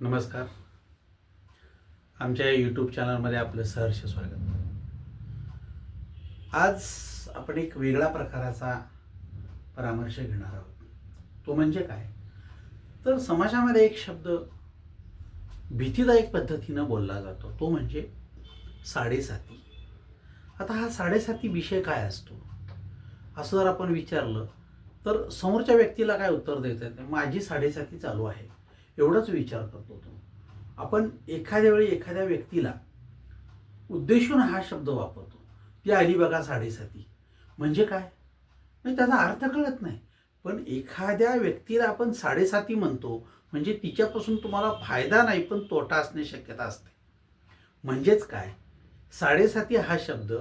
नमस्कार. आमच्या यूट्यूब चॅनलमध्ये आपलं सहर्ष स्वागत. आज आपण एक वेगळा प्रकाराचा परामर्श घेणार आहोत. तो म्हणजे काय? तर समाजामध्ये एक शब्द भीतीदायक पद्धतीनं बोलला जातो. तो म्हणजे साडेसाती. आता हा साडेसाती विषय काय असतो? असं जर आपण विचारलं तर समोरच्या व्यक्तीला काय उत्तर देता येत? नाही माझी साडेसाती चालू आहे. एवढाच विचार करतो तो. आपण एखाद्या वेळी एखाद्या व्यक्तीला उद्देशून हा शब्द वापरतो ती आली बघा साडेसाती. म्हणजे काय? म्हणजे त्याचा अर्थ कळत नाही. पण एखाद्या व्यक्तीला आपण साडेसाती म्हणतो म्हणजे तिच्यापासून तुम्हाला फायदा नाही पण तोटा असणे शक्यता असते. म्हणजेच काय? साडेसाती हा शब्द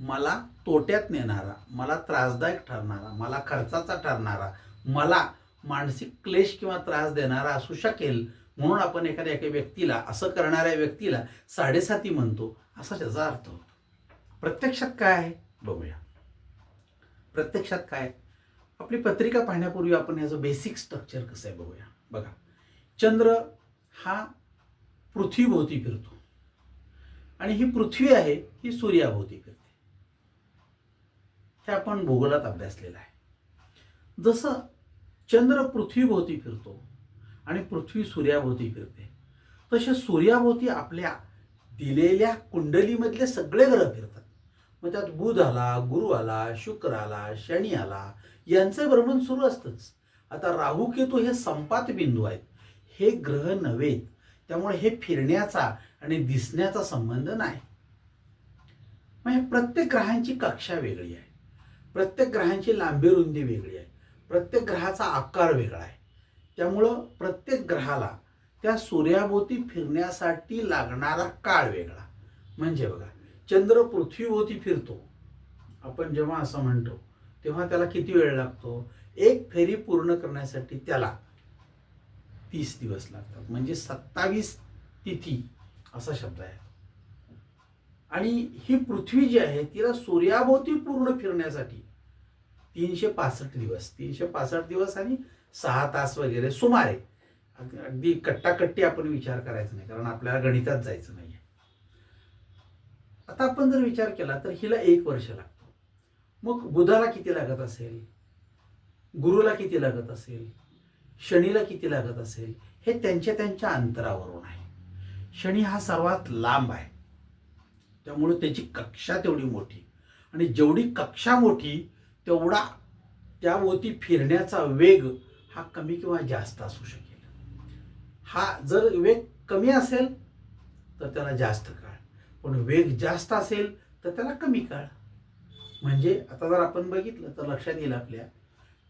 मला तोट्यात नेणारा मला त्रासदायक ठरणारा मला खर्चाचा ठरणारा मला मानसिक क्लेश किंवा त्रास देणारा असू शकेल म्हणून आपण एखाद्या एका व्यक्तीला असं करणाऱ्या व्यक्तीला साडेसाती म्हणतो असा त्याचा अर्थ होतो. प्रत्यक्षात काय आहे? बघूया. प्रत्यक्षात काय आपली पत्रिका पाहण्यापूर्वी आपण याचं बेसिक स्ट्रक्चर कसं आहे बघूया. बघा. चंद्र हा पृथ्वीभोवती फिरतो. आणि ही पृथ्वी आहे ही सूर्याभोवती फिरते. हे आपण भूगोलात अभ्यासलेलं आहे. जसं चंद्र पृथ्वीभोवती फिरतो आणि पृथ्वी सूर्याभोवती फिरते. तसे सूर्याभोवती आपल्या दिलेल्या कुंडलीमधले सगळे ग्रह फिरतात. मग त्यात बुध आला गुरु आला शुक्र आला शनी आला यांचं भ्रमण सुरू असतंच. आता राहू केतू हे संपात बिंदू आहेत. हे ग्रह नव्हेत. त्यामुळे हे फिरण्याचा आणि दिसण्याचा संबंध नाही. म्हणजे प्रत्येक ग्रहांची कक्षा वेगळी आहे. प्रत्येक ग्रहांची लांबी रुंदी वेगळी आहे. प्रत्येक ग्रहाचा आकार वेगळा आहे. त्यामुळं प्रत्येक ग्रहाला त्या सूर्याभोवती फिरण्यासाठी लागणारा काळ वेगळा. म्हणजे बघा चंद्र पृथ्वीभोवती फिरतो. आपण जेव्हा असं म्हणतो तेव्हा त्याला किती वेळ लागतो? एक फेरी पूर्ण करण्यासाठी त्याला तीस दिवस लागतात. म्हणजे सत्तावीस तिथी असा शब्द आहे. आणि ही पृथ्वी जी आहे तिला सूर्याभोवती पूर्ण फिरण्यासाठी तीनशे पासष्ट दिवस. तीनशे पासष्ट दिवस आणि सहा तास वगैरे सुमारे. अगदी कट्टाकट्टी आपण विचार करायचा नाही कारण आपल्याला गणितात जायचं नाही आता आपण जर विचार केला तर हिला एक वर्ष लागतो. मग बुधाला किती लागत असेल? गुरुला किती लागत असेल? शनीला किती लागत असेल? हे त्यांच्या त्यांच्या अंतरावरून आहे. शनी हा सर्वात लांब आहे. त्यामुळे त्याची कक्षा तेवढी मोठी. आणि जेवढी कक्षा मोठी तेवढा त्याभोवती फिरण्याचा वेग हा कमी किंवा जास्त असू शकेल. हा जर वेग कमी असेल तर त्याला जास्त काळ. पण वेग जास्त असेल तर त्याला कमी काळ. म्हणजे आता जर आपण बघितलं तर लक्षात येईल आपल्या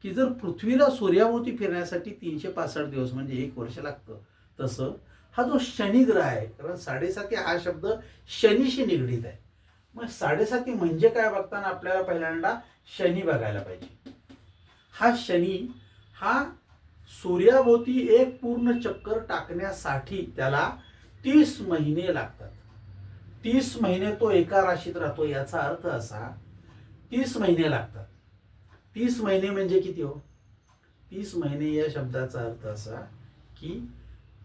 की जर पृथ्वीला सूर्याभोवती फिरण्यासाठी तीनशे पासष्ट दिवस म्हणजे एक वर्ष लागतं तसं हा जो शनिग्रह आहे कारण साडेसाती हा शब्द शनीशी निगडीत आहे. मग साडेसाती म्हणजे काय बघताना आपल्याला पहिल्यांदा शनी बघायला पाहिजे. हा शनी हा सूर्याभोवती एक पूर्ण चक्कर टाकण्यासाठी त्याला तीस महिने लागतात. तीस महिने तो एका राशीत राहतो याचा अर्थ असा तीस महिने लागतात. तीस महिने म्हणजे किती हो? तीस महिने या शब्दाचा अर्थ असा की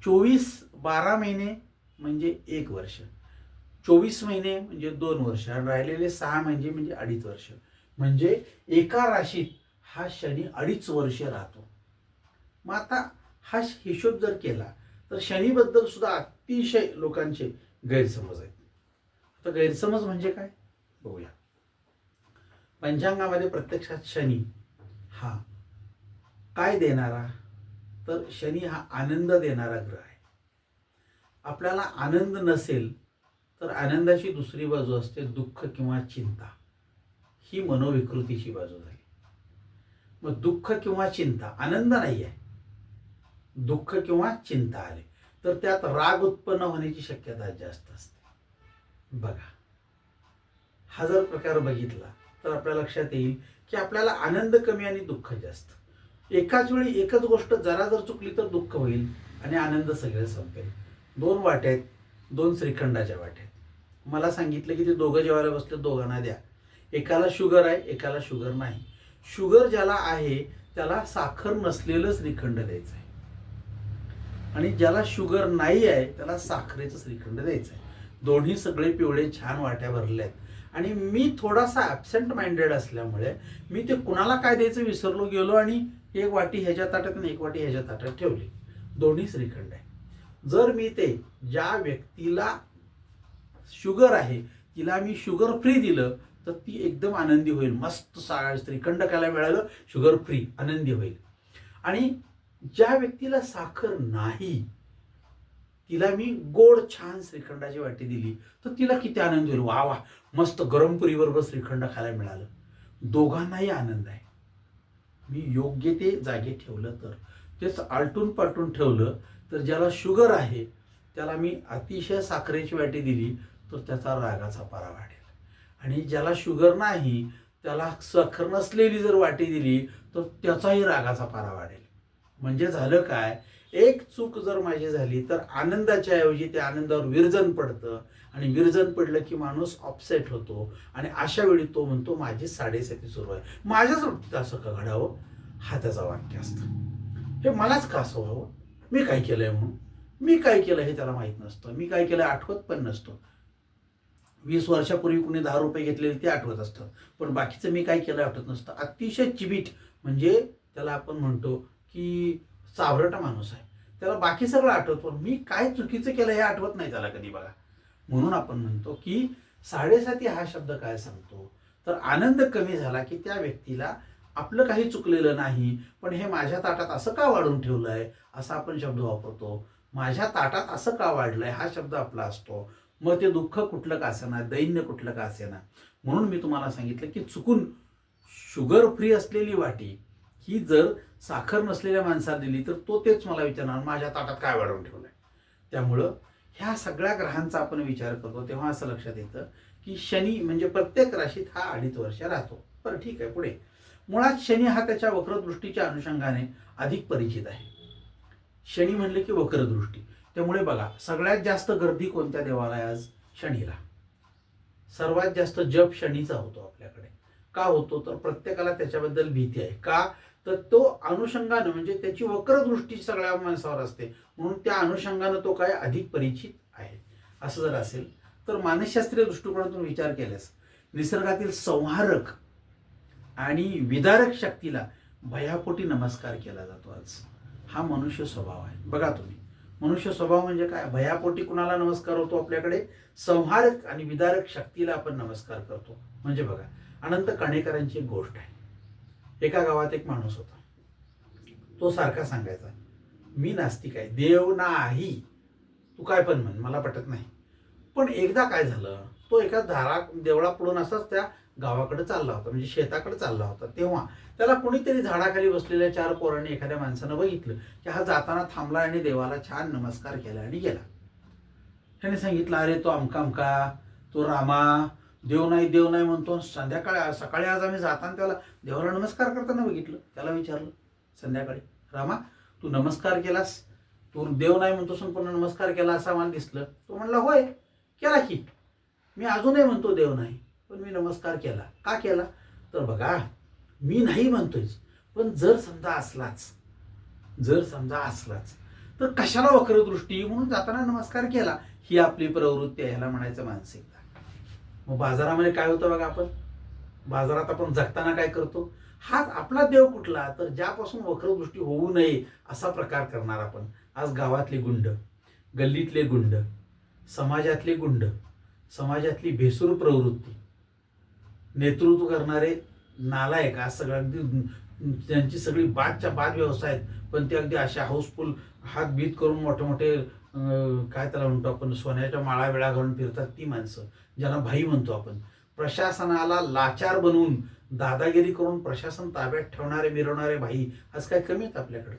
चोवीस बारा महिने म्हणजे एक वर्ष. चोवीस महिने म्हणजे दोन वर्ष. आणि राहिलेले सहा म्हणजे म्हणजे अडीच वर्ष. म्हणजे एका राशीत हा शनी अडीच वर्ष राहतो. मग आता हा हिशोब जर केला तर शनीबद्दल सुद्धा अतिशय लोकांचे गैरसमज आहेत. आता गैरसमज म्हणजे काय? बघूया. पंचांगामध्ये प्रत्यक्षात शनी हा काय देणारा? तर शनी हा आनंद देणारा ग्रह आहे. आपल्याला आनंद नसेल तर आनंदाची दुसरी बाजू असते दुःख किंवा चिंता. ही मनोविकृतीची बाजू झाली. मग दुःख किंवा चिंता आनंद नाही आहे दुःख किंवा चिंता आले तर त्यात राग उत्पन्न होण्याची शक्यता जास्त असते. बघा. हा जर प्रकार बघितला तर आपल्या लक्षात येईल की आपल्याला आनंद कमी आणि दुःख जास्त. एकाच वेळी एकच गोष्ट जरा जर चुकली तर दुःख होईल आणि आनंद सगळे संपेल. दोन वाट्यात आहेत दोन श्रीखंडाच्या वाट्यात. आहेत मला सांगितलं की ते दोघं जेवायला बसले दोघांना द्या. एकाला शुगर आहे एकाला शुगर नाही. शुगर ज्याला आहे त्याला साखर नसलेलं श्रीखंड द्यायचं आहे आणि ज्याला शुगर नाही आहे त्याला साखरेचं श्रीखंड द्यायचं आहे दोन्ही सगळे पिवळे छान वाट्या भरले आहेत आणि मी थोडासा ॲबसेंट माइंडेड असल्यामुळे मी ते कुणाला काय द्यायचं विसरलो गेलो आणि एक वाटी ह्याच्या ताटात आणि एक वाटी ह्याच्या ताटात ठेवली. दोन्ही श्रीखंड आहे. जर मी ते ज्या व्यक्तीला शुगर आहे तिला मी शुगर फ्री दिलं तर ती एकदम आनंदी होईल. मस्त सा श्रीखंड खायला मिळालं शुगर फ्री आनंदी होईल. आणि ज्या व्यक्तीला साखर नाही तिला मी गोड छान श्रीखंडाची वाटी दिली तर तिला किती आनंद होईल. वा वा मस्त गरम पुरीबरोबर श्रीखंड खायला मिळालं. दोघांनाही आनंद आहे. मी योग्य ते जागे ठेवलं तर. तेच आलटून पालटून ठेवलं तर ज्याला शुगर आहे त्याला मी अतिशय साखरेची वाटी दिली तर त्याचा रागाचा पारा वाढेल. आणि ज्याला शुगर नाही त्याला सखर नसलेली जर वाटी दिली तर त्याचाही रागाचा पारा वाढेल. म्हणजे झालं काय? एक चूक जर माझी झाली तर आनंदाच्या ऐवजी त्या आनंदावर विरजन पडतं. आणि विरजन पडलं की माणूस ऑपसेट होतो. आणि अशा वेळी तो म्हणतो माझी साडेसाती सुरू आहे. माझ्याच बाबतीत असं का घडावं? हा त्याचा वाक्य असतं. हे मलाच का असं व्हावं? मी काय केलंय म्हणून? मी काय केलं हे त्याला माहीत नसतं. मी काय केलं आठवत पण नसतो. वीस वर्षापूर्वी कुणी दहा रुपये घेतलेले ते आठवत असतं. पण बाकीचं मी काय केलं आठवत नसतं. अतिशय चिबीट म्हणजे त्याला आपण म्हणतो की चावरटा माणूस आहे. त्याला बाकी सगळं आठवत पण मी काय चुकीचं केलं हे आठवत नाही त्याला कधी बघा. म्हणून आपण म्हणतो की साडेसाती हा शब्द काय सांगतो? तर आनंद कमी झाला की त्या व्यक्तीला आपलं काही चुकलेलं नाही पण हे माझ्या ताटात असं का वाढून ठेवलं आहे असा आपण शब्द वापरतो. माझ्या ताटात असं का वाढलं आहे हा शब्द आपला असतो. मग ते दुःख कुठलं का असेना दैन्य कुठलं का असेना? म्हणून मी तुम्हाला सांगितलं की चुकून शुगर फ्री असलेली वाटी ही जर साखर नसलेल्या माणसाला दिली तर तो तेच मला विचारणार माझ्या ताटात काय वाढवून ठेवलं आहे त्यामुळं ह्या सगळ्या ग्रहांचा आपण विचार करतो तेव्हा असं लक्षात येतं की शनी म्हणजे प्रत्येक राशीत हा अडीच वर्ष राहतो. बरं ठीक आहे पुढे. मुळात शनी हा त्याच्या वक्रदृष्टीच्या अनुषंगाने अधिक परिचित आहे. शनी म्हणले की वक्रदृष्टी. त्यामुळे बघा सगळ्यात जास्त गर्दी कोणत्या देवाला आहे आज शनीला. सर्वात जास्त जप शनीचा होतो आपल्याकडे. का होतो? तर प्रत्येकाला त्याच्याबद्दल भीती आहे. का? तर तो अनुषंगानं म्हणजे त्याची वक्रदृष्टी सगळ्या माणसावर असते. म्हणून त्या अनुषंगानं तो काय? अधिक परिचित आहे. असं जर असेल तर मानसशास्त्रीय दृष्टिकोनातून विचार केल्यास निसर्गातील संहारक आणि विदारक शक्तीला भयापोटी नमस्कार केला जातो आज. हा मनुष्य स्वभाव आहे. बघा तुम्ही. मनुष्य स्वभाव म्हणजे काय? भयापोटी कुणाला नमस्कार होतो आपल्याकडे? संहारक आणि विदारक शक्तीला आपण नमस्कार करतो. म्हणजे बघा अनंत काणेकरांची एक गोष्ट आहे. एका गावात एक माणूस होता. तो सारखा सांगायचा मी नास्तिक आहे देव नाही. तू काय पण म्हण मला पटत नाही. पण एकदा काय झालं तो एका दारा देवळापुढून असाच त्या गावाकडे चालला होता म्हणजे शेताकडे चालला होता. तेव्हा त्याला कुणीतरी झाडाखाली बसलेल्या चार पोरांनी एखाद्या माणसानं बघितलं की हा जाताना थांबला आणि देवाला छान नमस्कार केला आणि गेला. त्याने सांगितलं अरे तो अमका अमका तो रामा? देव नाही देव नाही म्हणतो. संध्याकाळी सकाळी आज आम्ही जाताना त्याला देवाला नमस्कार करताना बघितलं. त्याला विचारलं संध्याकाळी रामा तू नमस्कार केलास? तू देव नाही म्हणतोस आणि पुन्हा नमस्कार केला असा मला दिसलं. तो म्हणला होय केला की. मी अजूनही म्हणतो देव नाही. पण मी नमस्कार केला. का केला? तर बघा मी नाही म्हणतोयच पण जर समजा असलाच जर समजा असलाच तर कशाला वक्रदृष्टी? म्हणून जाताना नमस्कार केला. ही आपली प्रवृत्ती ह्याला म्हणायचं मानसिकता. मग बाजारामध्ये काय होतं बघा आपण? बाजारात आपण जगताना काय करतो? हाच आपला देव कुठला? तर ज्यापासून वक्रदृष्टी होऊ नये असा प्रकार करणार आपण. आज गावातले गुंड गल्लीतले गुंड समाजातले गुंड समाजातली भेसूर प्रवृत्ती नेतृत्व करणारे नालायक आज सगळं अगदी त्यांची सगळी बादच्या बाद व्यवसाय आहेत. पण ते अगदी अशा हाऊसफुल हात भीत करून मोठे मोठे काय त्याला म्हणतो आपण सोन्याच्या माळा वेळा घालून फिरतात ती माणसं ज्यांना भाई म्हणतो आपण. प्रशासनाला लाचार बनवून दादागिरी करून प्रशासन ताब्यात ठेवणारे मिरवणारे भाई आज काय कमी आहेत आपल्याकडे?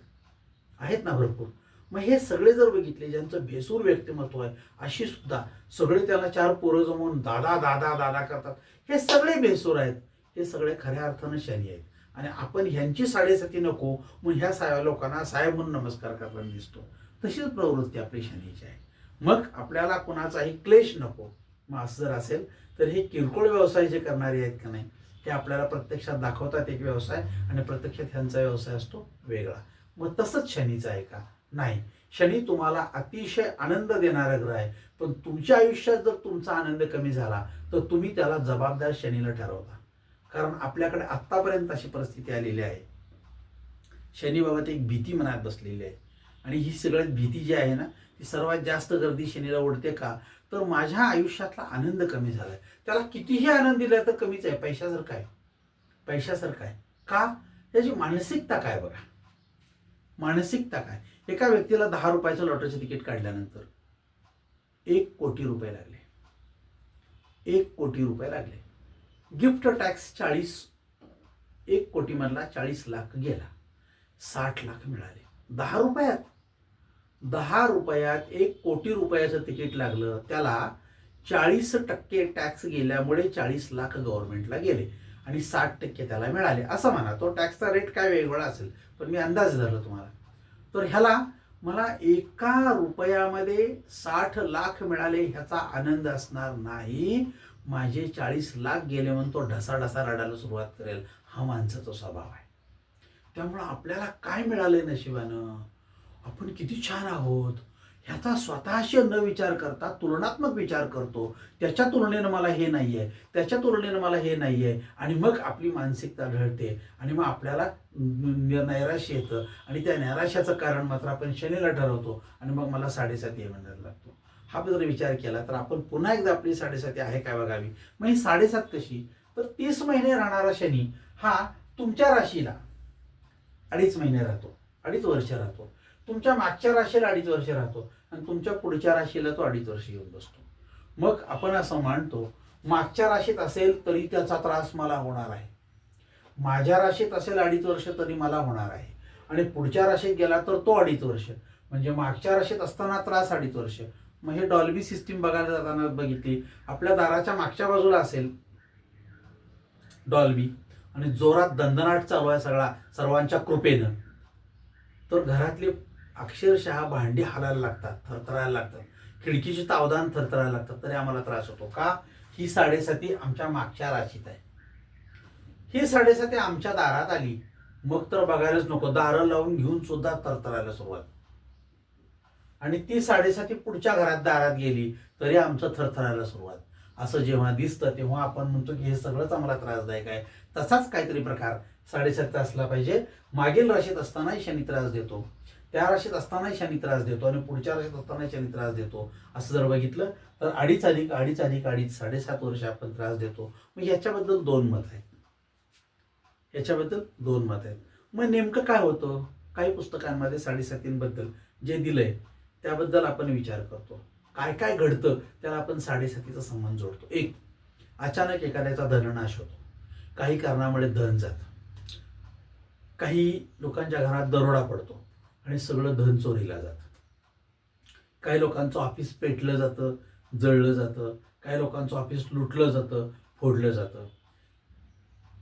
आहेत ना भरपूर. मग हे सगळे जर बघितले ज्यांचं भेसूर व्यक्तिमत्व आहे अशी सुद्धा सगळे त्याला चार पोरं जमवून दादा दादा दादा करतात. हे सगळे बेसूर आहेत. हे सगळे खऱ्या अर्थानं शनी आहेत. आणि आपण ह्यांची साडेसाती नको म्हणून ह्या साहेब लोकांना साहेब म्हणून नमस्कार करताना दिसतो. तशीच प्रवृत्ती आपली शनीची आहे. मग आपल्याला कुणाचाही क्लेश नको. मग असं जर असेल तर हे किरकोळ व्यवसाय जे करणारे आहेत का नाही हे आपल्याला प्रत्यक्षात दाखवतात एक व्यवसाय आणि प्रत्यक्षात ह्यांचा व्यवसाय असतो वेगळा. मग तसंच शनीचा आहे का? नाही. शनी तुम्हाला अतिशय आनंद देणारा ग्रह आहे. पण तुमच्या आयुष्यात जर तुमचा आनंद कमी झाला तर तुम्ही त्याला जबाबदार शनीला ठरवता. कारण आपल्याकडे आत्तापर्यंत अशी परिस्थिती आलेली आहे. शनीबाबत एक भीती मनात बसलेली आहे. आणि ही सगळ्यात भीती जी आहे ना ती सर्वात जास्त गर्दी शनीला ओढते का? तर माझ्या आयुष्यातला आनंद कमी झालाय. त्याला कितीही आनंद दिला तर कमीच आहे. पैशासारखा आहे. पैशासारखा आहे. का? त्याची मानसिकता काय बघा? मानसिकता काय? एका व्यक्तीला दहा रुपयाचं लॉटरीचं तिकीट काढल्यानंतर एक कोटी रुपये लागले. एक कोटी रुपये लागले. गिफ्ट टॅक्स चाळीस एक कोटीमधला चाळीस लाख गेला. साठ लाख मिळाले. दहा रुपयात. दहा रुपयात एक कोटी रुपयाचं तिकीट लागलं. त्याला चाळीस टक्के टॅक्स गेल्यामुळे चाळीस लाख गव्हर्नमेंटला गेले आणि साठ टक्के त्याला मिळाले. असं म्हणा तो टॅक्सचा रेट काय वेगळा असेल पण मी अंदाज धरला तुम्हाला. तर ह्याला मला एका रुपयामध्ये साठ लाख मिळाले ह्याचा आनंद असणार नाही. माझे चाळीस लाख गेले म्हणून तो ढसा ढसा रडायला सुरुवात करेल. हा माणसाचा स्वभाव आहे. त्यामुळं आपल्याला काय मिळालंय नशिबानं? आपण किती छान आहोत. ह्याचा स्वतःशी न विचार करता तुलनात्मक विचार करतो. त्याच्या तुलनेनं मला हे नाही आहे त्याच्या तुलनेनं मला हे नाही आहे आणि मग आपली मानसिकता ढळते. आणि मग आपल्याला नैराश्य येतं. आणि त्या नैराश्याचं कारण मात्र आपण शनीला ठरवतो. आणि मग मला साडेसाती आहे म्हणायला लागतो. हा जर विचार केला तर आपण पुन्हा एकदा आपली साडेसाती आहे काय बघावी? मग ही साडेसात कशी? तर तीस महिने राहणारा शनी हा तुमच्या राशीला अडीच महिने राहतो अडीच वर्ष राहतो. तुमच्या मागच्या राशीला अडीच वर्ष राहतो आणि तुमच्या पुढच्या राशीला तो अडीच वर्ष येऊन बसतो. मग आपण असं मानतो मागच्या राशीत असेल तरी त्याचा त्रास मला होणार आहे. माझ्या राशीत असेल अडीच वर्ष तरी मला होणार आहे. आणि पुढच्या राशीत गेला तर तो अडीच वर्ष. म्हणजे मागच्या राशीत असताना त्रास अडीच वर्ष. मग हे डॉल्बी सिस्टीम बघायला जाताना बघितली आपल्या दाराच्या मागच्या बाजूला असेल डॉल्बी आणि जोरात दंदनाट चालू आहे सगळा सर्वांच्या कृपेनं. तर घरातले अक्षरशः भांडी हालायला लागतात थरथरायला लागतात. खिडकीचे तावदान थरथरायला लागतात तरी आम्हाला त्रास होतो. का? ही साडेसाती आमच्या मागच्या राशीत आहे. ही साडेसाती आमच्या दारात आली. मग तर बघायलाच नको. दारं लावून घेऊन सुद्धा तरतरायला सुरुवात. आणि ती साडेसाती पुढच्या घरात दारात गेली तरी आमचं थरथरायला सुरुवात. असं जेव्हा दिसतं तेव्हा आपण म्हणतो की हे सगळंच आम्हाला त्रासदायक आहे. तसाच काहीतरी प्रकार साडेसात असला पाहिजे. मागील राशीत असतानाही शनी त्रास देतो. त्या राशीत असतानाही शनी त्रास देतो आणि पुढच्या राशीत असतानाही शनी त्रास देतो. असं जर बघितलं तर अडीच अधिक अडीच अधिक अडीच साडेसात वर्ष आपण त्रास देतो. मग याच्याबद्दल दोन मत आहेत. याच्याबद्दल दोन मत आहेत. मग नेमकं काय होतं? काही पुस्तकांमध्ये साडेसातींबद्दल जे दिलंय त्याबद्दल आपण विचार करतो. काय काय घडतं? त्याला आपण साडेसातीचा संबंध जोडतो. एक अचानक एखाद्याचा धननाश होतो. काही कारणामुळे धन जातं. काही लोकांच्या घरात दरोडा पडतो. आणि सगळं धन चोरीला जातं. काही लोकांचं ऑफिस पेटलं जातं जळलं जातं. काही लोकांचं ऑफिस लुटलं जातं फोडलं जातं.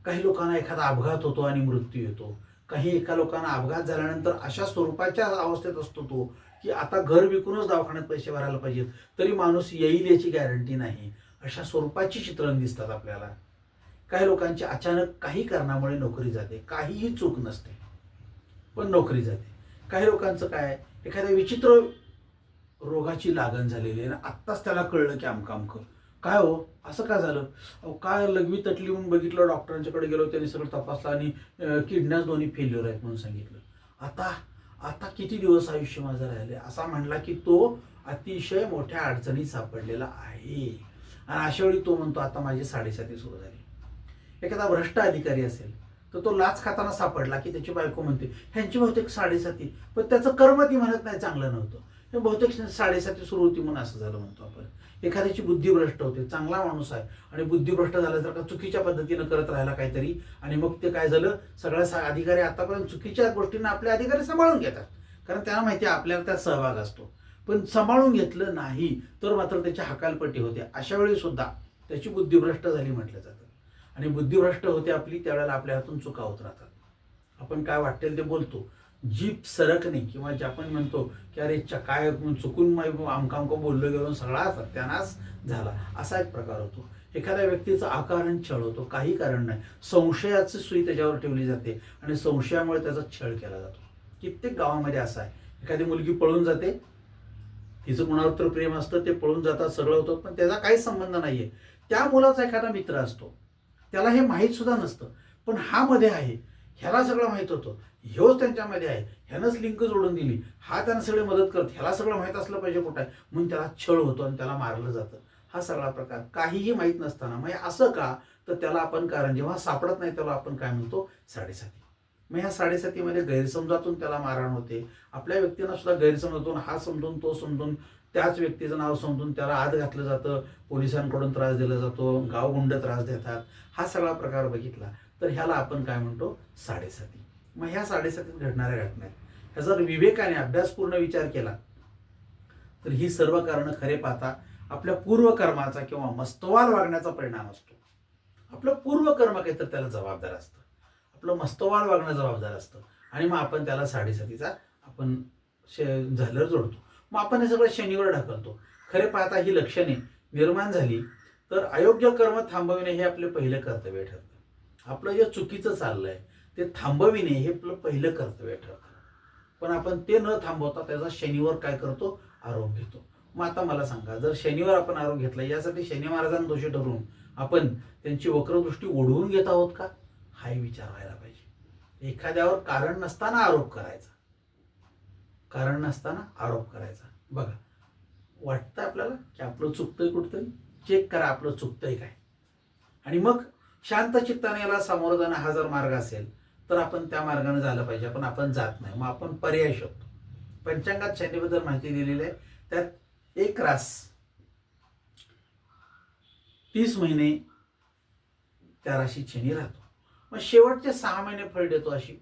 काही लोकांना एखादा अपघात होतो आणि मृत्यू येतो. काही एका लोकांना अपघात झाल्यानंतर अशा स्वरूपाच्या अवस्थेत असतो तो की आता घर विकूनच दवाखान्यात पैसे भरायला पाहिजेत तरी माणूस येईल याची गॅरंटी नाही. अशा स्वरूपाची चित्रण दिसतात आपल्याला. काही लोकांची अचानक काही कारणामुळे नोकरी जाते. काहीही चूक नसते. पण नोकरी जाते. काही लोकांचं काय एखाद्या विचित्र रोगाची लागण झालेली आहे आणि आत्ताच त्याला कळलं की आमकाम आमकं काय हो? असं काय झालं? अहो काय लघवी तटली म्हणून बघितलं डॉक्टरांच्याकडे गेलो त्यांनी सगळं तपासलं आणि किडन्याच दोन्ही फेल्युअर आहेत म्हणून सांगितलं. आता आता किती दिवस आयुष्य माझं राहिले? असा म्हणला की तो अतिशय मोठ्या अडचणीत सापडलेला आहे. आणि अशा वेळी तो म्हणतो आता माझी साडेसाती सुरू झाली. एखादा भ्रष्ट अधिकारी असेल तर तो लाच खाताना सापडला की त्याची बायको म्हणते ह्यांची बहुतेक साडेसाती. पण त्याचं कर्म ती म्हणत नाही चांगलं नव्हतं. बहुतेक साडेसाती सुरू होती म्हणून असं झालं म्हणतो आपण. एखाद्याची बुद्धी भ्रष्ट होते चांगला माणूस आहे आणि बुद्धी भ्रष्ट झाला जर का चुकीच्या पद्धतीनं करत राहिला काहीतरी आणि मग ते काय झालं? सगळ्या सा- अधिकारी आतापर्यंत चुकीच्या गोष्टींना आपले अधिकारी सांभाळून घेतात. कारण त्यांना माहिती आहे आपल्याला त्यात सहभाग असतो. पण सांभाळून घेतलं नाही तर मात्र त्याची हकालपट्टी होते. अशा वेळी सुद्धा त्याची बुद्धी भ्रष्ट झाली म्हटलं जातं. आणि बुद्धिभ्रष्ट होते आपली त्यावेळेला आपल्या हातून चुका होत राहतात. आपण काय वाटेल ते बोलतो. जीप सरकणे किंवा जे आपण म्हणतो की अरे काय चुकून आमका आमका बोललो गेलो सगळा सत्यानाश झाला. असा एक प्रकार होतो. एखाद्या व्यक्तीचं आकारण छळ होतो. काही कारण नाही. संशयाची सुई त्याच्यावर ठेवली जाते आणि संशयामुळे त्याचा छळ केला जातो. कित्येक गावामध्ये असा आहे. एखादी मुलगी पळून जाते. तिचं कोणावर तर प्रेम असतं ते पळून जातात सगळं होतं पण त्याचा काहीच संबंध नाही आहे त्या मुलाचा एखादा मित्र असतो. त्याला हे माहीत सुद्धा नसतं. पण हा मध्ये आहे. ह्याला सगळं माहीत होतं. ह्योच त्यांच्यामध्ये आहे. ह्यानंच लिंक जोडून दिली. हा त्यांना सगळे मदत करत ह्याला सगळं माहीत असलं पाहिजे कुठं आहे. म्हणून त्याला छळ होतो आणि त्याला मारलं जातं. हा सगळा प्रकार. काहीही माहीत नसताना. म्हणजे असं का? तर त्याला आपण कारण जेव्हा सापडत नाही त्याला आपण काय म्हणतो? साडेसाती. मग ह्या साडेसातीमध्ये गैरसमजातून त्याला मारहाण होते. आपल्या व्यक्तींना सुद्धा गैरसमजातून हा समजून तो समजून त्याच व्यक्तीचं नाव समजून त्याला आत घातलं जातं पोलिसांकडून त्रास दिला जातो गावगुंड त्रास देतात हा सगळा प्रकार बघितला. तर ह्याला आपण काय म्हणतो? साडेसाती. मग ह्या साडेसातीत घडणाऱ्या घटना आहेत. ह्याचा जर विवेकाने अभ्यासपूर्ण विचार केला. तर ही सर्व कारणं खरे पाहता आपल्या पूर्वकर्माचा किंवा मस्तवाल वागण्याचा परिणाम असतो. आपलं पूर्वकर्म काहीतरी त्याला जबाबदार असतं. आपलं मस्तवाल वागणं जबाबदार असतं. आणि मग आपण त्याला साडेसातीचा आपण शे झालर जोडतो. मग आपण हे सगळं शनीवर ढकलतो. खरे पाहता ही लक्षणे निर्माण झाली तर अयोग्य कर्म थांबविणे हे आपले पहिलं कर्तव्य ठरतं. आपलं जे चुकीचं चाललंय ते थांबविणे हे आपलं पहिलं कर्तव्य ठरतं. पण आपण ते न थांबवता त्याचा शनिवार काय करतो? आरोप घेतो. मग आता मला सांगा जर शनिवार आपण आरोप घेतला यासाठी शनी महाराजांना दोषी ठरवून आपण त्यांची वक्रदृष्टी ओढवून घेत आहोत का? हाही विचार व्हायला पाहिजे. एखाद्यावर कारण नसताना आरोप करायचा. कारण नसताना आरोप करायचा. बघा वाटतं आपल्याला की आपलं चुकतंय कुठतंय चेक करा आपलं चुकतंय काय. आणि मग शांत चित्ताने याला सामोरं जाणं हा जर मार्ग असेल तर आपण त्या मार्गाने झालं पाहिजे. पण आपण जात नाही. मग आपण पर्याय शोधतो. पंचांगात शनीबद्दल माहिती दिलेली आहे. त्यात एक रास. तीस महिने त्या राशीत शनी राहतो. मग शेवटचे सहा महिने फळ देतो अशी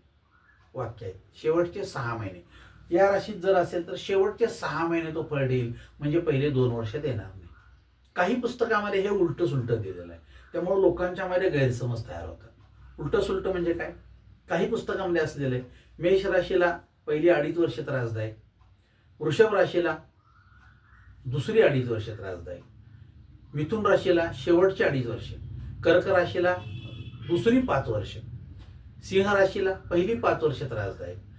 वाक्य आहेत शेवटचे सहा महिने. या राशीत जर असेल तर शेवटचे सहा महिने तो फळ देईल म्हणजे पहिले दोन वर्ष देणार नाही. काही पुस्तकामध्ये हे उलट सुलट दिलेलं आहे. त्यामुळे लोकांच्या मध्ये गैरसमज तयार होतात. उलट सुलट म्हणजे काय? काही पुस्तकामध्ये असलेलं आहे मेष राशीला पहिली अडीच वर्ष त्रासदायक. वृषभ राशीला दुसरी अडीच वर्ष त्रासदायक. मिथुन राशीला शेवटची अडीच वर्ष. कर्क राशीला दुसरी पाच वर्ष. सिंह राशीला पहिली पाच वर्ष त्रासदायक.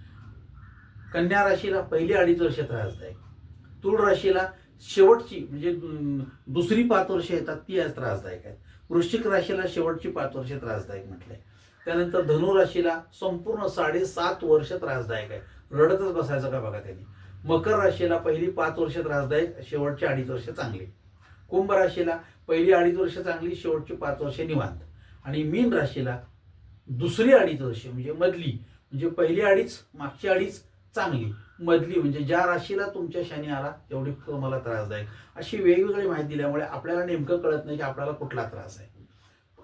कन्या राशीला पहिली अडीच वर्ष त्रासदायक तुळ राशीला शेवटची म्हणजे दुसरी पाच वर्ष येतात ती आज त्रासदायक आहेत. वृश्चिक राशीला शेवटची पाच वर्ष त्रासदायक म्हटलंय. त्यानंतर धनु राशीला संपूर्ण साडेसात वर्ष त्रासदायक आहे. रडतच बसायचं का बघा त्यांनी? मकर राशीला पहिली पाच वर्ष त्रासदायक शेवटची अडीच वर्ष चांगली. कुंभ राशीला पहिली अडीच वर्ष चांगली शेवटची पाच वर्ष निवांत. आणि मीन राशीला दुसरी अडीच वर्ष म्हणजे मधली म्हणजे पहिली अडीच मागची अडीच चांगली मधली म्हणजे ज्या राशीला तुमच्या शनी आला तेवढी तुम्हाला त्रासदायक. अशी वेगवेगळी माहिती दिल्यामुळे आपल्याला नेमकं कळत नाही की आपल्याला कुठला त्रास आहे.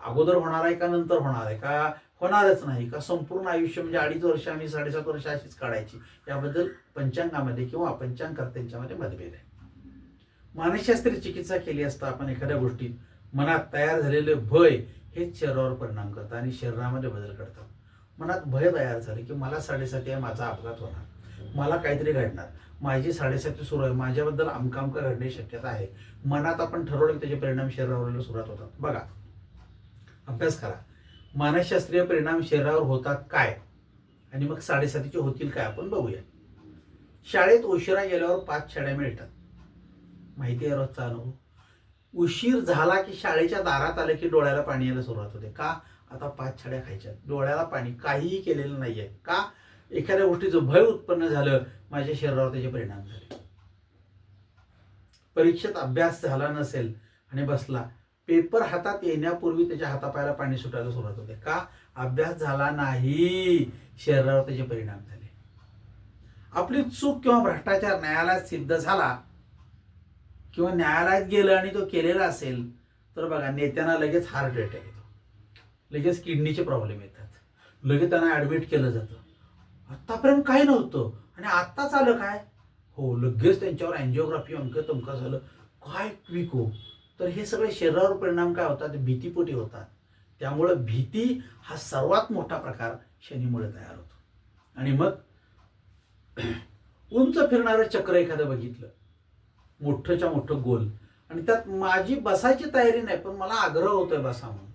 अगोदर होणार आहे का नंतर होणार आहे? का होणारच नाही का संपूर्ण आयुष्य म्हणजे अडीच वर्ष आम्ही साडेसात वर्ष अशीच काढायची? याबद्दल पंचांगामध्ये किंवा पंचांगकर्त्यांच्यामध्ये मतभेद आहे. मानसशास्त्रीय चिकित्सा केली असता आपण एखाद्या गोष्टीत मनात तयार झालेले भय हेच शरीरावर परिणाम करतात आणि शरीरामध्ये बदल करतात मनात भय तयार झाले की मला साडेसाती आहे माझा अपघात होणार. मला काहीतरी घडणार. माझी साडेसाती सुरू आहे. माझ्याबद्दल आमकामका आमका घडण्याची शक्यता आहे? मनात आपण ठरवलं त्याचे परिणाम शरीरावर सुरुवात होतात. बघा. अभ्यास करा. मानसशास्त्रीय परिणाम शरीरावर होतात काय? आणि मग साडेसातीचे होतील काय आपण बघूया. शाळेत उशिरा गेल्यावर पाच शाळ्या मिळतात. माहिती आहे रोजचा अनुभव? उशीर झाला की शाळेच्या दारात आलं की डोळ्याला पाणी यायला सुरुवात होते. का? आता पाच छड्या खायच्या डोळ्याला पाणी काहीही केलेलं नाही आहे का? एखाद्या गोष्टीचं भय उत्पन्न झालं माझ्या शरीरावर त्याचे परिणाम झाले. परीक्षेत अभ्यास झाला नसेल आणि बसला पेपर हातात येण्यापूर्वी त्याच्या हातापायाला पाणी सुटायला सुरुवात होते. का? अभ्यास झाला नाही शरीरावर त्याचे परिणाम झाले. आपली चूक किंवा भ्रष्टाचार न्यायालयात सिद्ध झाला किंवा न्यायालयात गेलं आणि तो केलेला असेल तर बघा नेत्यांना लगेच हार्ट अटॅक येतो. लगेच किडनीचे प्रॉब्लेम येतात. लगेच त्यांना ॲडमिट केलं जातं. आत्तापर्यंत काही नव्हतं. आणि आत्ताच आलं काय? हो लगेच त्यांच्यावर अँजिओग्राफी अंक तमका झालं. काय क्विक हो? तर हे सगळे शरीरावर परिणाम काय होतात? भीतीपोटी होतात. त्यामुळं भीती हा सर्वात मोठा प्रकार शनीमुळे तयार होतो. आणि मग उंच फिरणारं चक्र एखादं बघितलं. मोठंच्या मोठं गोल. आणि त्यात माझी बसायची तयारी नाही पण मला आग्रह होतोय बसा म्हणून.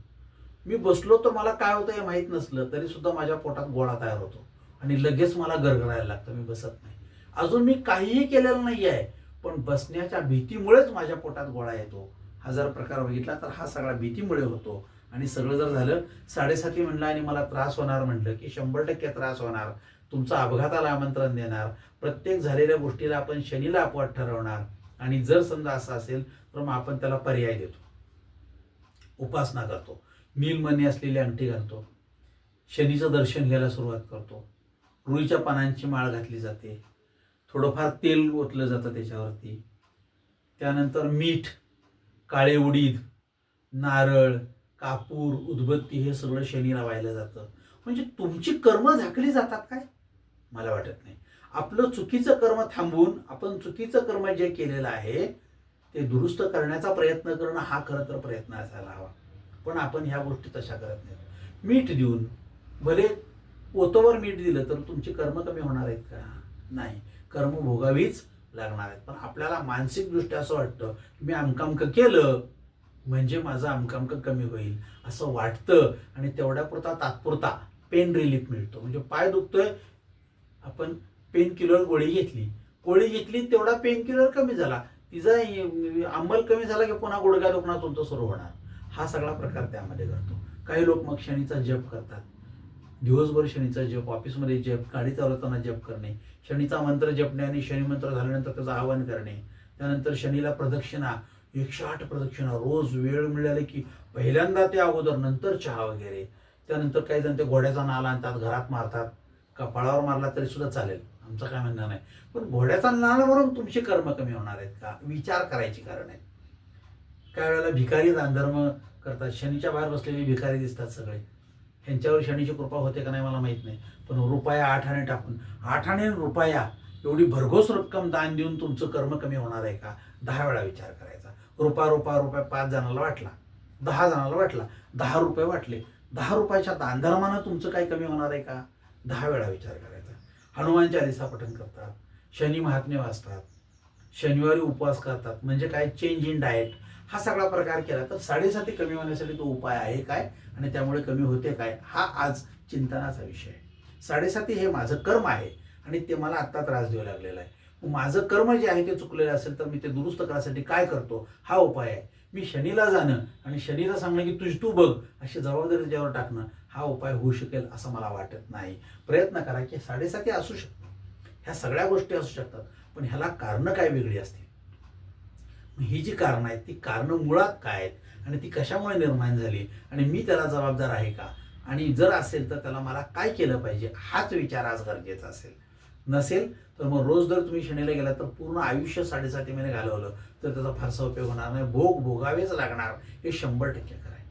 मी बसलो तर मला काय होतं हे माहीत नसलं तरी सुद्धा माझ्या पोटात गोळा तयार होतो. आणि लगेच मला गरगरायला लागतं मी बसत नाही. अजून मी काहीही केलेलं नाही आहे पण बसण्याच्या भीतीमुळेच माझ्या पोटात गोळा येतो. हा जर प्रकार बघितला तर हा सगळा भीतीमुळे होतो. आणि सगळं जर झालं साडेसाती म्हणलं आणि मला त्रास होणार म्हटलं की शंभर टक्के त्रास होणार. तुमचा अपघाताला आमंत्रण देणार. प्रत्येक झालेल्या गोष्टीला आपण शनीला अपवाद ठरवणार. आणि जर समजा असं असेल तर मग आपण त्याला पर्याय देतो. उपासना करतो. नीलमणी असलेली अंगठी घालतो. शनीचं दर्शन घ्यायला सुरुवात करतो. रुईच्या पानांची माळ घातली जाते. थोडंफार तेल ओतलं जातं त्याच्यावरती. त्यानंतर मीठ काळे उडीद नारळ कापूर उदबत्ती हे सगळं शनीला वाहिलं जातं. म्हणजे तुमची कर्म झाकली जातात काय? मला वाटत नाही. आपलं चुकीचं कर्म थांबवून आपण चुकीचं कर्म जे केलेलं आहे ते दुरुस्त करण्याचा प्रयत्न करणं हा खरं तर प्रयत्न असायला हवा. पण आपण ह्या गोष्टी तशा करत नाहीत. मीठ देऊन भले ओतोवर मीठ दिलं तर तुमचे कर्म कमी होणार आहेत का? नाही. कर्म भोगावीच लागणार आहेत. पण आपल्याला मानसिकदृष्ट्या असं वाटतं मी अमकामकं केलं म्हणजे माझं अमकामकं कमी होईल असं वाटतं. आणि तेवढ्यापुरता तात्पुरता पेन रिलीफ मिळतो. म्हणजे पाय दुखतोय आपण पेन किलर गोळी घेतली. गोळी घेतली तेवढा पेन किलर कमी झाला. तिचा अंमल कमी झाला की पुन्हा गुडघ्या दुखणं तुमचं सुरू होणार. हा सगळा प्रकार त्यामध्ये घडतो. काही लोक मग शनीचा जप करतात. दिवसभर शनीचा जप ऑफिसमध्ये जप गाडी चालवताना जप करणे शनीचा मंत्र जपणे आणि शनिमंत्र झाल्यानंतर त्याचं आवाहन करणे. त्यानंतर शनीला प्रदक्षिणा एकशे आठ प्रदक्षिणा रोज वेळ मिळाले की पहिल्यांदा ते अगोदर नंतर चहा वगैरे. त्यानंतर काही जण ते घोड्याचा नाला आणतात घरात मारतात. कपाळावर मारला तरी सुद्धा चालेल. आमचं काय म्हणणं नाही. पण घोड्याचा नाला मारून तुमचे कर्म कमी होणार आहेत का? विचार करायची कारण आहेत. काही वेळेला भिकारी दानधर्म करतात. शनीच्या बाहेर बसलेले भिकारी दिसतात सगळे. ह्यांच्यावर शनीची कृपा होते का नाही मला माहीत नाही. पण रुपया आठाने टाकून आठ आणे रुपया एवढी भरघोस रक्कम दान देऊन तुमचं कर्म कमी होणार आहे का? दहा वेळा विचार करायचा. रुपा रुपा रुपया पाच जणाला वाटला. दहा जणाला वाटला. दहा रुपये वाटले. दहा रुपयाच्या दानधर्मानं तुमचं काही कमी होणार आहे का? दहा वेळा विचार करायचा. हनुमान चालिसा पठण करतात. शनी महात्म्य वाचतात. शनिवारी उपवास करतात. म्हणजे काय? Change in diet. हा सगळा प्रकार केला. तर साडेसाती कमी होण्यासाठी तो उपाय आहे काय? आणि त्यामुळे कमी होते काय? हा आज चिंतनाचा विषय आहे. साडेसाती हे माझं कर्म आहे आणि ते मला आत्ता त्रास देऊ लागलेला आहे. माझं कर्म जे आहे ते चुकलेलं असेल तर मी ते दुरुस्त करण्यासाठी काय करतो? हा उपाय आहे. मी शनीला जाणं आणि शनीला सांगणं की तुझ तू बघ अशी जबाबदारी त्याच्यावर टाकणं हा उपाय होऊ शकेल असं मला वाटत नाही. प्रयत्न करा की साडेसाती असू शकतो ह्या सगळ्या गोष्टी असू शकतात. पण ह्याला कारणं काय वेगळी असतील? ही जी कारणं आहेत ती कारणं मुळात काय आहेत आणि ती कशामुळे निर्माण झाली आणि मी त्याला जबाबदार आहे का? आणि जर असेल तर त्याला मला काय केलं पाहिजे हाच विचार आज गरजेचा असेल. नसेल तर मग रोज जर तुम्ही शनीला गेला तर पूर्ण आयुष्य साडेसाती महिने घालवलं तर त्याचा फारसा उपयोग होणार नाही. भोग भोगावेच लागणार. हे शंभर टक्के खरं आहे.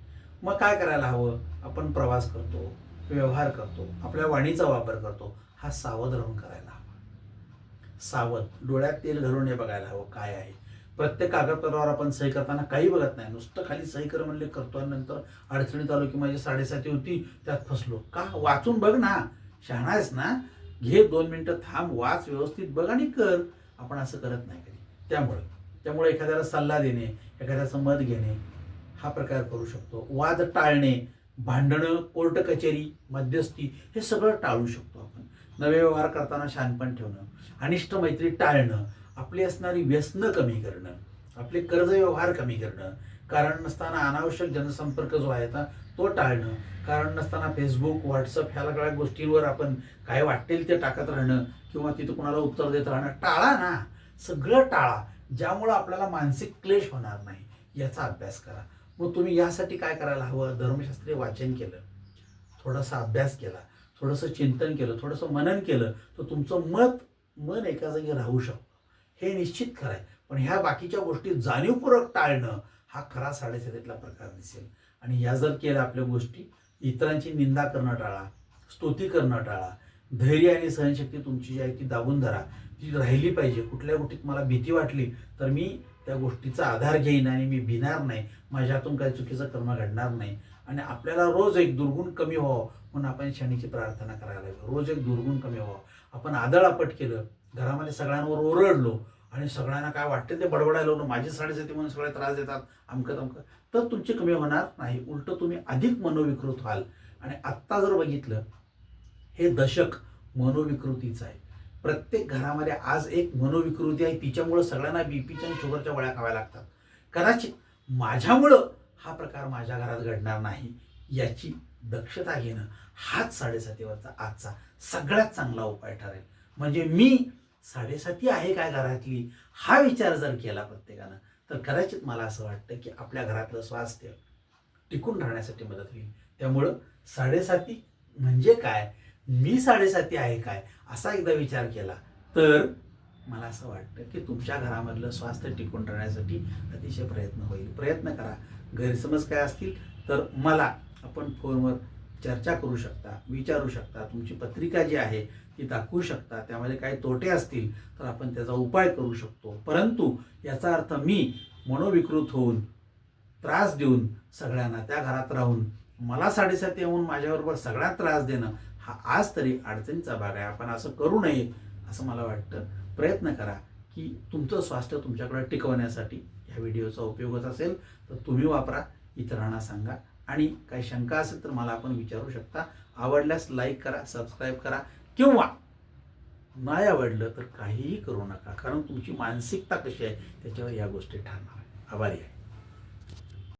मग काय करायला हवं? आपण प्रवास करतो व्यवहार करतो आपल्या वाणीचा वापर करतो. हा सावध राहून करायला हवा. सावध. डोळ्यात तेल घालून हे बघायला हवं काय आहे. प्रत्येक कागदपत्रावर आपण सही करताना काही बघत नाही. नुसतं खाली सही कर म्हणले करतो आणि नंतर अडचणीत आलो की माझी साडेसाती होती त्यात फसलो. का? वाचून बघ ना. शहाणा आहेस ना. घे दोन मिनटं थांब वाच व्यवस्थित बघ आणि कर. आपण असं करत नाही कधी. त्यामुळे. त्यामुळे एखाद्याला सल्ला देणे एखाद्याचं मत घेणे हा प्रकार करू शकतो. वाद टाळणे भांडणं कोर्ट कचेरी मध्यस्थी हे सगळं टाळू शकतो आपण. नवे व्यवहार करताना शानपण ठेवणं अनिष्ट मैत्री टाळणं आपली असणारी व्यसनं कमी करणं आपले कर्ज व्यवहार कमी करणं कारण नसताना अनावश्यक जनसंपर्क जो आहे ना तो टाळणं कारण नसताना फेसबुक व्हॉट्सअप ह्या सगळ्या गोष्टींवर आपण काय वाटेल ते टाकत राहणं किंवा तिथं कुणाला उत्तर देत राहणं टाळा ना. सगळं टाळा. ज्यामुळं आपल्याला मानसिक क्लेश होणार नाही याचा अभ्यास करा. मग तुम्ही यासाठी काय करायला हवं? धर्मशास्त्रीय वाचन केलं. थोडासा अभ्यास केला. थोडंसं चिंतन केलं. थोडंसं मनन केलं. तर तुमचं मत मन एका जागी राहू शकतं. हे निश्चित खरं आहे पण ह्या बाकीच्या गोष्टी जाणीवपूर्वक टाळणं हा खरा साडेसातीतला प्रकार दिसेल. आणि ह्या जर केल्या आपल्या गोष्टी इतरांची निंदा करणं टाळा स्तुती करणं टाळा धैर्य आणि सहनशक्ती तुमची जी आहे ती दाबून धरा. ती राहिली पाहिजे. कुठल्या गोष्टीत मला भीती वाटली तर मी त्या गोष्टीचा आधार घेईन आणि मी भिणार नाही. माझ्यातून काही चुकीचं कर्म घडणार नाही. आणि आपल्याला रोज एक दुर्गुण कमी व्हावं म्हणून आपण शनीची प्रार्थना करायला हवी रोज एक दुर्गुण कमी व्हावं. आपण आदळापट केलं घरामध्ये सगळ्यांवर ओरडलो आणि सगळ्यांना काय वाटतं ते बडबडायला लागलो माझी साडेसाती म्हणून सगळे त्रास देतात अमकं तमकं. तर तुमची कमी होणार नाही. उलटं तुम्ही अधिक मनोविकृत व्हाल. आणि आत्ता जर बघितलं हे दशक मनोविकृतीचं आहे. प्रत्येक घरामध्ये आज एक मनोविकृती आहे. तिच्यामुळं सगळ्यांना बीपीच्या आणि शुगरच्या गोळ्या खाव्या लागतात. कदाचित माझ्यामुळं हा प्रकार माझ्या घरात घडणार नाही याची दक्षता घेणं. हाच साडेसातीवरचा आजचा सगळ्यात चांगला उपाय ठरेल. म्हणजे मी साडेसाती आहे काय घरातली हा विचार जर केला प्रत्येकानं तर कदाचित मला असं वाटतं की आपल्या घरातलं स्वास्थ्य टिकून राहण्यासाठी मदत होईल. त्यामुळं साडेसाती म्हणजे काय मी साडेसाती आहे काय असा एकदा विचार केला तर मला असं वाटतं की तुमच्या घरामधलं स्वास्थ्य टिकून राहण्यासाठी अतिशय प्रयत्न होईल. प्रयत्न करा. गैरसमज काय असतील तर मला आपण फोनवर चर्चा करू शकता विचारू शकता तुमची पत्रिका जी आहे ती दाखवू शकता त्यामध्ये काही तोटे असतील तर आपण त्याचा उपाय करू शकतो. परंतु याचा अर्थ मी मनोविकृत होऊन त्रास देऊन सगळ्यांना त्या घरात राहून मला साडेसात येऊन माझ्याबरोबर सगळा त्रास देणं हा आज तरी अडचणीचा भाग आहे. आपण असं करू नये असं मला वाटतं. प्रयत्न करा की तुमचं स्वास्थ्य तुमच्याकडे टिकवण्यासाठी ह्या व्हिडिओचा उपयोगच असेल तर तुम्ही वापरा इतरांना सांगा. आणि काही शंका असेल तर मला आपण विचारू शकता. आवडल्यास लाईक करा सबस्क्राईब करा. किंवा नाही आवडलं तर काहीही करू नका कारण तुमची मानसिकता कशी आहे त्याच्यावर या गोष्टी ठरणार आहे आभारी आहे.